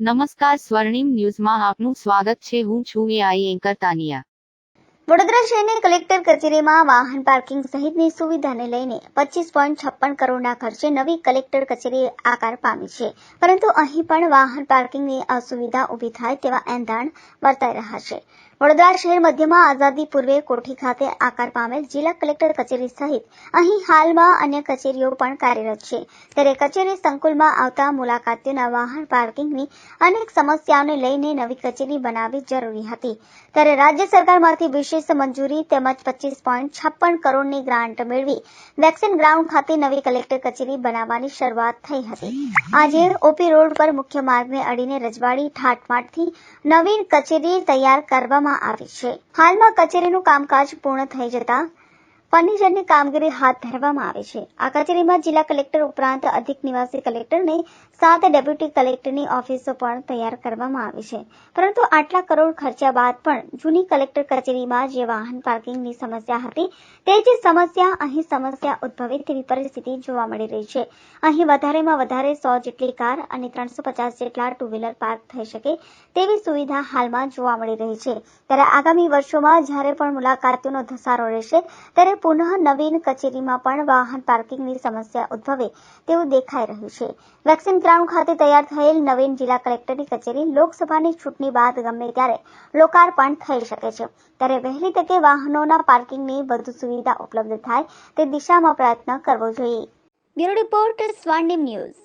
નમસ્કાર સ્વર્ણિમ ન્યૂઝમાં આપનું સ્વાગત છે. હું છું એઆઈ એન્કર તાનિયા. વડોદરા શહેરની કલેક્ટર કચેરીમાં વાહન પાર્કિંગ સહિતની સુવિધાને લઈને પચીસ પોઈન્ટ છપ્પન કરોડના ખર્ચે નવી કલેક્ટર કચેરી આકાર પામી છે. પરંતુ અહીં પણ વાહન પાર્કિંગની અસુવિધા ઊભી થાય તેવા એંધાણ વર્તાઈ રહ્યા છે. વડોદરા શહેર મધ્યમાં આઝાદી પૂર્વે કોઠી ખાતે આકાર પામેલ જિલ્લા કલેક્ટર કચેરી સહિત અહીં હાલમાં અન્ય કચેરીઓ પણ કાર્યરત છે. ત્યારે કચેરી સંકુલમાં આવતા મુલાકાતીઓના વાહન પાર્કિંગની અનેક સમસ્યાઓને લઈને નવી કચેરી બનાવવી જરૂરી હતી. ત્યારે રાજ્ય સરકારમાંથી વિશેષ મંજૂરી તેમજ પચીસ પોઈન્ટ છપ્પન કરોડની ગ્રાન્ટ મેળવી વેક્સિન ગ્રાઉન્ડ ખાતે નવી કલેક્ટર કચેરી બનાવવાની શરૂઆત થઈ હતી. આજે ઓપી રોડ પર મુખ્ય માર્ગને અડીને રજવાડી ઠાટમાટથી નવી કચેરી તૈયાર કરવામાં આવી છે. હાલમાં કચેરીનું કામકાજ પૂર્ણ થઈ જતા ફર્નિચરની કામગીરી હાથ ધરવામાં આવે છે. આ કચેરીમાં જિલ્લા કલેક્ટર ઉપરાંત અધિક નિવાસી કલેક્ટરને સાત ડેપ્યુટી કલેક્ટરની ઓફિસો પણ તૈયાર કરવામાં આવી છે. પરંતુ આટલા કરોડ ખર્ચ્યા બાદ પણ જૂની કલેક્ટર કચેરીમાં જે વાહન પાર્કિંગની સમસ્યા હતી, તે જ સમસ્યા અહીં સમસ્યા ઉદ્ભવે તેવી પરિસ્થિતિ જોવા મળી રહી છે. અહીં વધારેમાં વધારે સો જેટલી કાર અને ત્રણસો પચાસ જેટલા ટુ વ્હીલર પાર્ક થઈ શકે તેવી સુવિધા હાલમાં જોવા મળી રહી છે. ત્યારે આગામી વર્ષોમાં જ્યારે પણ મુલાકાતીઓનો ધસારો રહેશે, ત્યારે પુનઃ નવીન કચેરીમાં પણ વાહન પાર્કિંગની સમસ્યા ઉદ્ભવે તેવું દેખાઈ રહ્યું છે. વેક્સિન ગ્રાઉન્ડ ખાતે તૈયાર થયેલ નવીન જિલ્લા કલેક્ટરની કચેરી લોકસભાની ચૂંટણી બાદ ગમે ત્યારે લોકાર્પણ થઈ શકે છે. ત્યારે વહેલી તકે વાહનોના પાર્કિંગની વધુ સુવિધા ઉપલબ્ધ થાય તે દિશામાં પ્રયત્ન કરવો જોઈએ. બ્યુરો રિપોર્ટર સ્વાન્ડિમ ન્યૂઝ.